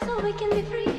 so we can be free.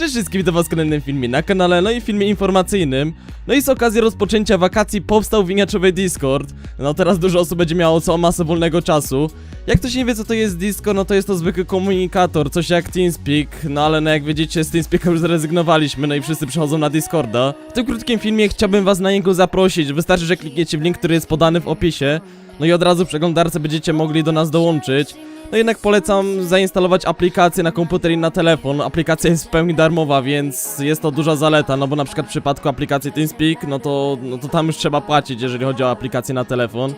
Cześć wszystkim, witam was w kolejnym filmie na kanale, no i filmie informacyjnym. No i z okazji rozpoczęcia wakacji powstał winiaczowy Discord. No teraz dużo osób będzie miało całą masę wolnego czasu. Jak ktoś nie wie co to jest Discord, no to jest to zwykły komunikator, coś jak TeamSpeak, no ale no jak widzicie z TeamSpeaka już zrezygnowaliśmy, no i wszyscy przechodzą na Discorda. W tym krótkim filmie chciałbym was na niego zaprosić, wystarczy, że klikniecie w link, który jest podany w opisie. No i od razu w przeglądarce będziecie mogli do nas dołączyć. No jednak polecam zainstalować aplikację na komputer i na telefon. Aplikacja jest w pełni darmowa, więc jest to duża zaleta, no bo na przykład w przypadku aplikacji TeamSpeak, no to, no to tam już trzeba płacić, jeżeli chodzi o aplikację na telefon.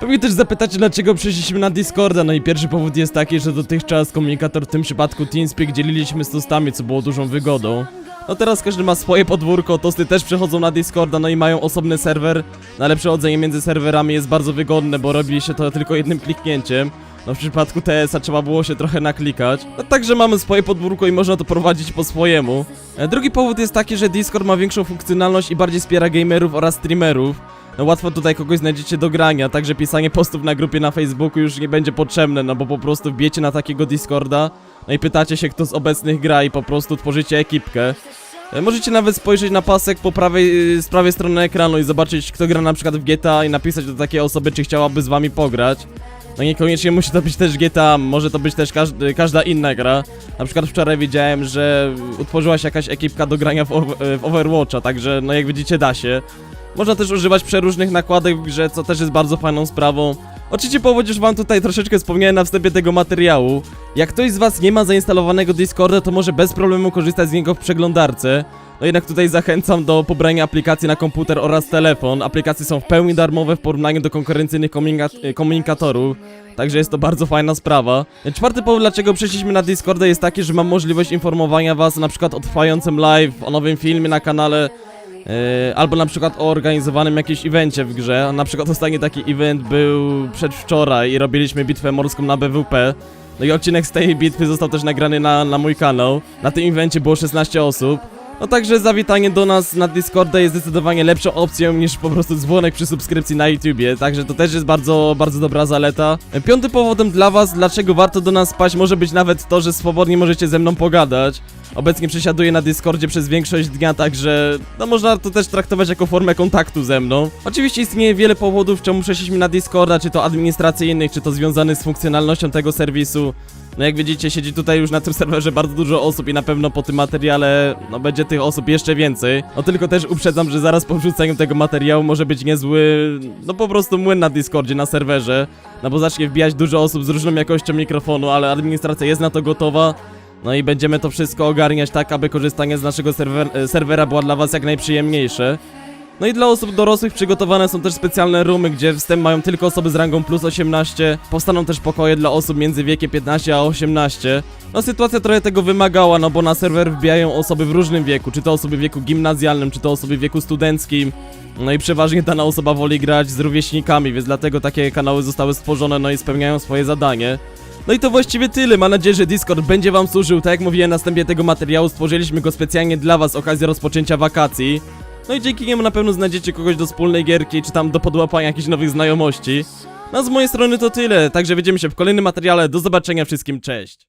Pewnie też zapytacie, dlaczego przeszliśmy na Discorda, no i pierwszy powód jest taki, że dotychczas komunikator w tym przypadku TeamSpeak dzieliliśmy z tostami, co było dużą wygodą. No teraz każdy ma swoje podwórko, tosty też przechodzą na Discorda, no i mają osobny serwer, no ale przechodzenie między serwerami jest bardzo wygodne, bo robi się to tylko jednym kliknięciem. No w przypadku TS-a trzeba było się trochę naklikać. No także mamy swoje podwórko i można to prowadzić po swojemu. E, Drugi powód jest taki, że Discord ma większą funkcjonalność i bardziej wspiera gamerów oraz streamerów. No łatwo tutaj kogoś znajdziecie do grania, także pisanie postów na grupie na Facebooku już nie będzie potrzebne, no bo po prostu wbijecie na takiego Discorda, no i pytacie się kto z obecnych gra i po prostu tworzycie ekipkę. E, Możecie nawet spojrzeć na pasek po prawej, y, z prawej strony ekranu i zobaczyć kto gra na przykład w GTA i napisać do takiej osoby czy chciałaby z wami pograć. No niekoniecznie musi to być też GTA, może to być też każdy, każda inna gra. Na przykład wczoraj widziałem, że utworzyła się jakaś ekipka do grania w, w Overwatcha, także no jak widzicie da się. Można też używać przeróżnych nakładek w grze, co też jest bardzo fajną sprawą. Oczywiście już wam tutaj troszeczkę wspomniałem na wstępie tego materiału. Jak ktoś z was nie ma zainstalowanego Discorda, to może bez problemu korzystać z niego w przeglądarce. No jednak tutaj zachęcam do pobrania aplikacji na komputer oraz telefon. Aplikacje są w pełni darmowe w porównaniu do konkurencyjnych komunika- komunikatorów. Także jest to bardzo fajna sprawa. Czwarty powód, dlaczego przeszliśmy na Discorda jest taki, że mam możliwość informowania was na przykład o trwającym live, o nowym filmie na kanale, Yy, albo na przykład o organizowanym jakimś evencie w grze. Na przykład ostatni taki event był przedwczoraj i robiliśmy bitwę morską na BWP. No i odcinek z tej bitwy został też nagrany na, na mój kanał. Na tym evencie było 16 osób. No także zawitanie do nas na Discorda jest zdecydowanie lepszą opcją niż po prostu dzwonek przy subskrypcji na YouTubie, także to też jest bardzo, bardzo dobra zaleta. Piąty powodem dla was, dlaczego warto do nas spać, może być nawet to, że swobodnie możecie ze mną pogadać. Obecnie przesiaduję na Discordzie przez większość dnia, także no można to też traktować jako formę kontaktu ze mną. Oczywiście istnieje wiele powodów, czemu przeszliśmy na Discorda, czy to administracyjnych, czy to związanych z funkcjonalnością tego serwisu. No jak widzicie, siedzi tutaj już na tym serwerze bardzo dużo osób i na pewno po tym materiale, no będzie tych osób jeszcze więcej. No tylko też uprzedzam, że zaraz po wrzuceniu tego materiału może być niezły, no po prostu młyn na Discordzie, na serwerze. No bo zacznie wbijać dużo osób z różną jakością mikrofonu, ale administracja jest na to gotowa. No i będziemy to wszystko ogarniać tak, aby korzystanie z naszego serwer e, serwera było dla was jak najprzyjemniejsze. No i dla osób dorosłych przygotowane są też specjalne roomy, gdzie wstęp mają tylko osoby z rangą plus 18. Powstaną też pokoje dla osób między wiekiem 15 a 18. No sytuacja trochę tego wymagała, no bo na serwer wbijają osoby w różnym wieku, czy to osoby w wieku gimnazjalnym, czy to osoby w wieku studenckim. No i przeważnie dana osoba woli grać z rówieśnikami, więc dlatego takie kanały zostały stworzone, no i spełniają swoje zadanie. No i to właściwie tyle, mam nadzieję, że Discord będzie wam służył, tak jak mówiłem na wstępie tego materiału, stworzyliśmy go specjalnie dla was z okazji rozpoczęcia wakacji. No i dzięki niemu na pewno znajdziecie kogoś do wspólnej gierki, czy tam do podłapania jakichś nowych znajomości. No z mojej strony to tyle, także widzimy się w kolejnym materiale, do zobaczenia wszystkim, cześć!